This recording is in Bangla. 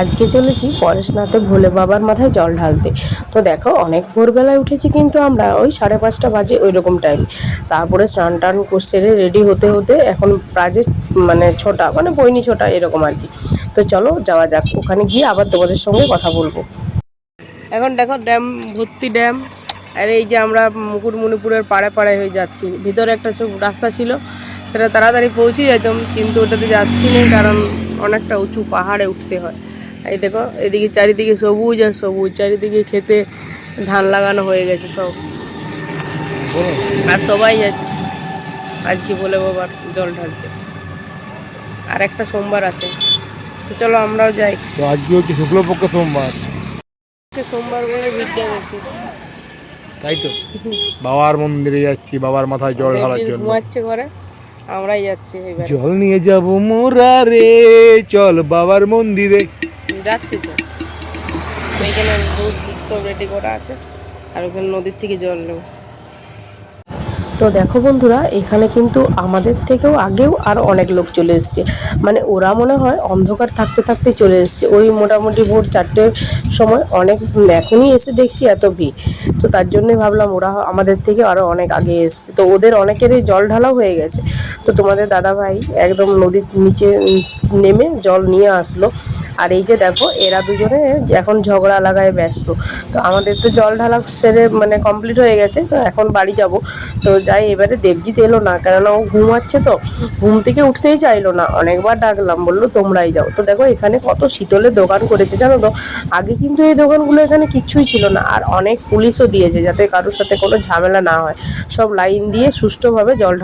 আজকে চলেছি পরেশনাথে ভোলে বাবার মাথায় জল ঢালতে। তো দেখো, অনেক ভোরবেলায় উঠেছি কিন্তু আমরা ওই সাড়ে পাঁচটা বাজে ওই রকম টাইম তারপরে স্নান টান সেরে রেডি হতে হতে এখন বাজে মানে ছটা মানে বইনি ছটা এরকম আর কি। তো চলো যাওয়া যাক, ওখানে গিয়ে আবার তোমাদের সঙ্গে কথা বলব। এখন দেখো ড্যাম, ভর্তি ড্যাম। আর এই যে আমরা মুকুটমণিপুরের পাড়ে পাড়ে হয়ে যাচ্ছি। ভিতরে একটা রাস্তা ছিল, সেটা তাড়াতাড়ি পৌঁছে যেতাম, কিন্তু ওটাতে যাচ্ছি না কারণ অনেকটা উঁচু পাহাড়ে উঠতে হয়। এই দেখো এদিকে চারিদিকে সবুজ আর সবুজ চারিদিকে খেতে ধান লাগানো হয়ে গেছে সব। আর সবাই যাচ্ছে। আজকে বলে বাবার জল ঢালতে। আর একটা সোমবার আছে। তো চলো আমরাও যাই। তো আজকেও কি শুক্লপক্ষ সোমবার? সোমবার বলে ভিড়টা বেশি তাই তো? বাবার মন্দিরে যাচ্ছি বাবার মাথায় জল ঢালার জন্য। ঘুমাচ্ছে ঘরে আমরাই যাচ্ছি এবার। জল নিয়ে যাব মোরা রে চল বাবার মন্দিরে। যাচ্ছি তো। এইখানে দুধ রেডি করা আছে, আর ওখানে নদীর থেকে জল নেব। তো দেখো বন্ধুরা, এখানে কিন্তু আমাদের থেকেও আগেও আর অনেক লোক চলে এসছে। মানে ওরা মনে হয় অন্ধকার থাকতে থাকতে চলে এসছে। ওই মোটামুটি ভোর চারটের সময় অনেক এখনই এসে দেখছি এত ভিড়। তো তার জন্যই ভাবলাম ওরা আমাদের থেকে আরও অনেক আগে এসছে। তো ওদের অনেকেরই জল ঢালাও হয়ে গেছে। তো তোমাদের দাদা ভাই একদম নদীর নিচে নেমে জল নিয়ে আসলো। আর এই যে দেখো, এরা দুজনে এখন ঝগড়া লাগায় ব্যস্ত। তো আমাদের তো জল ঢালা সেরে মানে কমপ্লিট হয়ে গেছে, তো এখন বাড়ি যাব। তো যাই, এবারে দেবজিৎ এলো না, কেননা ও ঘুমাচ্ছে তো। ঘুম থেকে উঠতেই চাইলো না। অনেকবার ডাকলাম, বলল, তোমরাই যাও। তো দেখো, এখানে কত শীতলের দোকান করেছে, জানো তো? আগে কিন্তু এই দোকানগুলো এখানে কিচ্ছুই ছিল না, আর অনেক পুলিশও দিয়েছে, যাতে কারোর সাথে কোনো ঝামেলা না হয়। সব লাইন দিয়ে সুষ্ঠুভাবে জল